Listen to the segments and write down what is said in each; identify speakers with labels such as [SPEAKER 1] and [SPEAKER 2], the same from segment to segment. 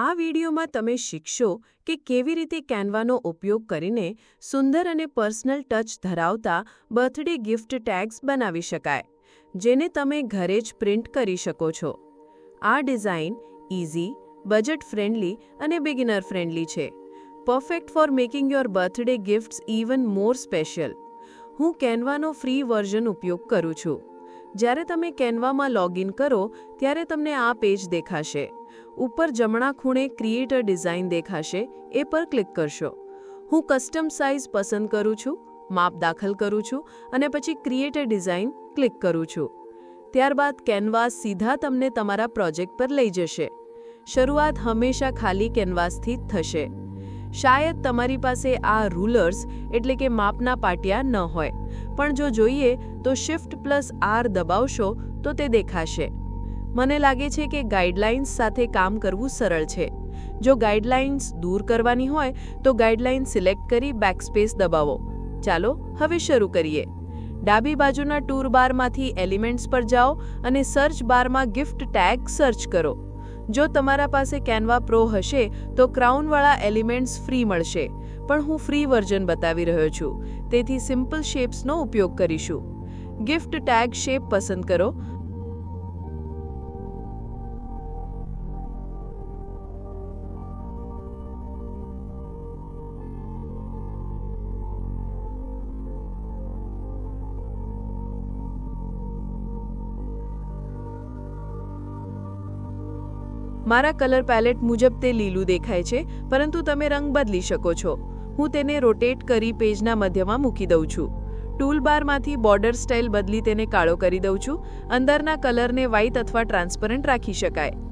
[SPEAKER 1] આ વિડીયોમાં તમે શીખશો કે કેવી રીતે કેનવાનો ઉપયોગ કરીને સુંદર અને પર્સનલ ટચ ધરાવતા બર્થડે ગિફ્ટ ટેગ્સ બનાવી શકાય, જેને તમે ઘરે જ પ્રિન્ટ કરી શકો છો. આ ડિઝાઇન ઇઝી બજેટ ફ્રેન્ડલી અને બિગિનર ફ્રેન્ડલી છે. Perfect for making your birthday gifts even more special. હું કેનવાનો ફ્રી વર્ઝન ઉપયોગ કરું છું. જ્યારે તમે કેનવામાં લોગિન કરો, ત્યારે તમને આ પેજ દેખાશે. ઉપર જમણા ખૂણે ક્રિએટર ડિઝાઇન દેખાશે, એ પર ક્લિક કરશો. હું કસ્ટમ સાઇઝ પસંદ કરું છું, માપ દાખલ કરું છું અને પછી ક્રિએટર ડિઝાઇન ક્લિક કરું છું. ત્યારબાદ કેનવાસ સીધા તમને તમારા પ્રોજેક્ટ પર લઈ જશે. શરૂઆત હંમેશા ખાલી કેનવાસથી જ થશે. શાયદ તમારી પાસે આ રૂલર્સ એટલે કે માપના પાટિયા ન હોય, પણ જો જોઈએ તો શિફ્ટ પ્લસ આર દબાવશો તો તે દેખાશે. મને લાગે છે કે ગાઈડલાઇન્સ સાથે કામ કરવું સરળ છે. જો ગાઈડલાઇન્સ દૂર કરવાની હોય, તો ગાઈડલાઇન સિલેક્ટ કરી બેકસ્પેસ દબાવો. ચાલો, હવે શરૂ કરીએ. ડાબી બાજુના ટૂર બારમાંથી એલિમેન્ટ્સ પર જાઓ અને સર્ચ બારમાં ગિફ્ટ ટેગ સર્ચ કરો. જો તમારા પાસે કેનવા પ્રો હશે, તો ક્રાઉનવાળા એલિમેન્ટ્સ ફ્રી મળશે. પણ હું ફ્રી વર્ઝન બતાવી રહ્યો છું. તેથી સિમ્પલ શેપ્સનો ઉપયોગ કરીશું. ગિફ્ટ ટેગ શેપ પસંદ કરો. મારા કલર પેલેટ મુજબ તે લીલું દેખાય છે, પરંતુ તમે રંગ બદલી શકો છો. હું તેને રોટેટ કરી પેજના મધ્યમાં મૂકી દઉં છું. ટૂલબારમાંથી બોર્ડર સ્ટાઇલ બદલી તેને કાળો કરી દઉં છું. અંદરના કલરને વ્હાઇટ અથવા ટ્રાન્સપરન્ટ રાખી શકાય.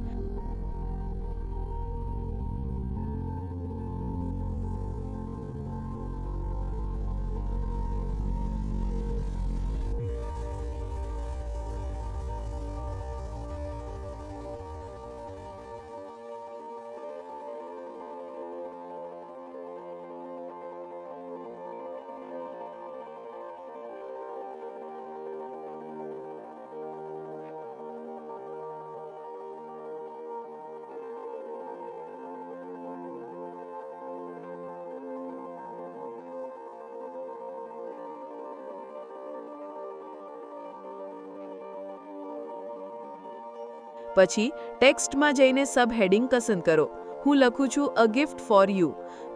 [SPEAKER 1] પછી ટેક્સ્ટમાં જઈને સબ હેડિંગ પસંદ કરો. હું લખું છું અ ગિફ્ટ ફોર યુ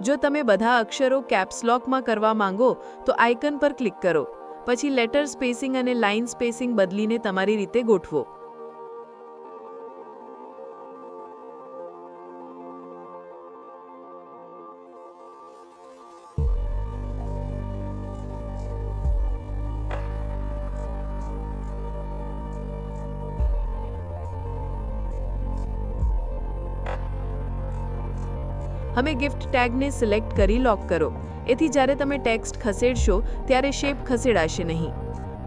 [SPEAKER 1] જો તમે બધા અક્ષરો કેપ્સલોકમાં કરવા માંગો, તો આઇકન પર ક્લિક કરો. પછી લેટર સ્પેસિંગ અને લાઇન સ્પેસિંગ બદલીને તમારી રીતે ગોઠવો. હવે ગિફ્ટ ટેગને સિલેક્ટ કરી લોક કરો. એથી જ્યારે તમે ટેક્સ્ટ ખસેડશો, ત્યારે શેપ ખસેડાશે નહીં.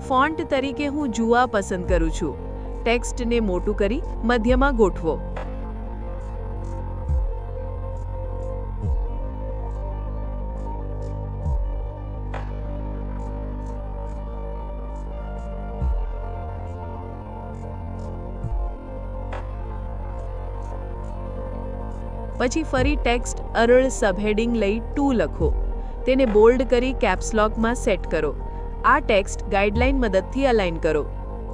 [SPEAKER 1] ફોન્ટ તરીકે હું જુઆ પસંદ કરું છું. ટેક્સ્ટને મોટું કરી મધ્યમાં ગોઠવો. પછી ફરી ટેક્સ્ટ અરળ સબહેડિંગ લઈ ટુ લખો. તેને બોલ્ડ કરી કેપ્સલોકમાં સેટ કરો. આ ટેક્સ્ટ ગાઈડલાઈન મદદથી અલાઇન કરો.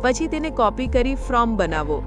[SPEAKER 1] પછી તેને કોપી કરી ફ્રોમ બનાવો.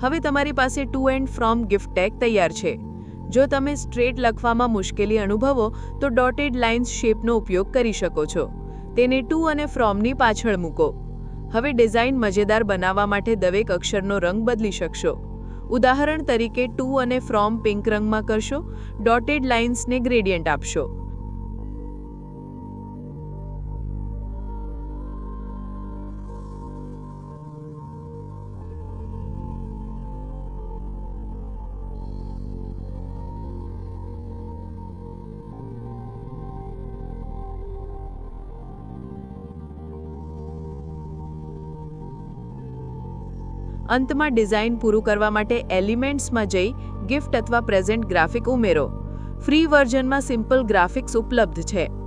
[SPEAKER 1] હવે તમારી પાસે to and from gift tag તૈયાર છે. જો તમે સ્ટ્રેટ લખવામાં મુશ્કેલી અનુભવો, તો ડોટેડ લાઇન્સ શેપનો ઉપયોગ કરી શકો છો. તેને ટુ અને ફ્રોમની પાછળ મૂકો. હવે ડિઝાઇન મજેદાર બનાવવા માટે દરેક અક્ષરનો રંગ બદલી શકશો. ઉદાહરણ તરીકે ટુ અને ફ્રોમ પિંક રંગમાં કરશો ડોટેડ લાઇન્સને ગ્રેડિયન્ટ આપશો. અંતમાં ડિઝાઇન પૂરું કરવા માટે એલિમેન્ટ્સમાં જઈ ગિફ્ટ અથવા પ્રેઝન્ટ ગ્રાફિક ઉમેરો. ફ્રી વર્ઝનમાં સિમ્પલ ગ્રાફિક્સ ઉપલબ્ધ છે.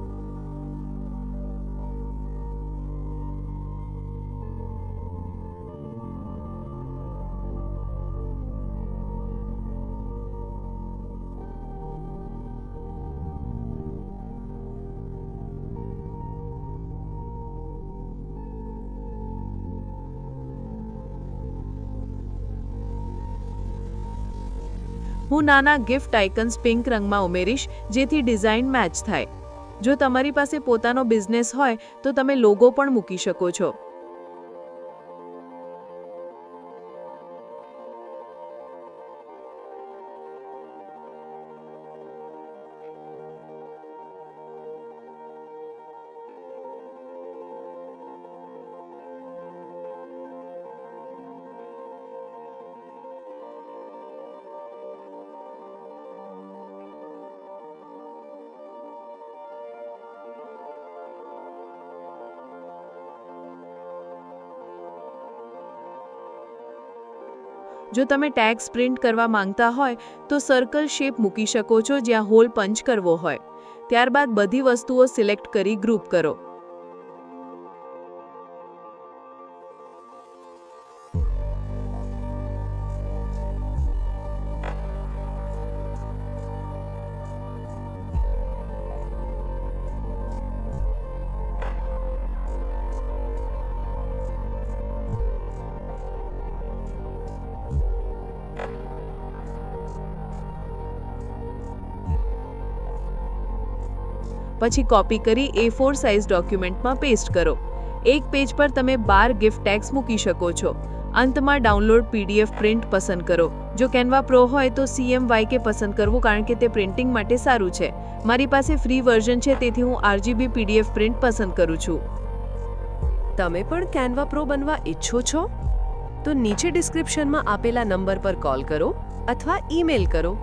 [SPEAKER 1] હું નાના ગિફ્ટ આઇકન્સ પિંક રંગમાં ઉમેરીશ, જેથી ડિઝાઇન મેચ થાય. જો તમારી પાસે પોતાનો બિઝનેસ હોય, તો તમે લોગો પણ મૂકી શકો છો. જો તમે ટેગ્સ પ્રિન્ટ કરવા માંગતા હોય, તો સર્કલ શેપ મૂકી શકો છો જ્યાં હોલ પંચ કરવો હોય. ત્યારબાદ બધી વસ્તુઓ સિલેક્ટ કરી ગ્રુપ કરો. પછી કોપી કરી એ ફોર સાઇઝ ડોક્યુમેન્ટમાં પેસ્ટ કરો. એક પેજ પર તમે બાર ગિફ્ટ ટેક્સ મૂકી શકો છો. અંતમાં ડાઉનલોડ પીડીએફ પ્રિન્ટ પસંદ કરો. જો કેનવા પ્રો હોય તો સીએમવાય કે પસંદ કરવું કારણ કે તે પ્રિન્ટિંગ માટે સારું છે. મારી પાસે ફ્રી વર્ઝન છે તેથી હું આરજીબી પીડીએફ પ્રિન્ટ પસંદ કરું છું.
[SPEAKER 2] તમે પણ કેનવા પ્રો બનવા ઈચ્છો છો? તો નીચે ડિસ્ક્રિપ્શનમાં આપેલા નંબર પર કોલ કરો અથવા ઈમેલ કરો.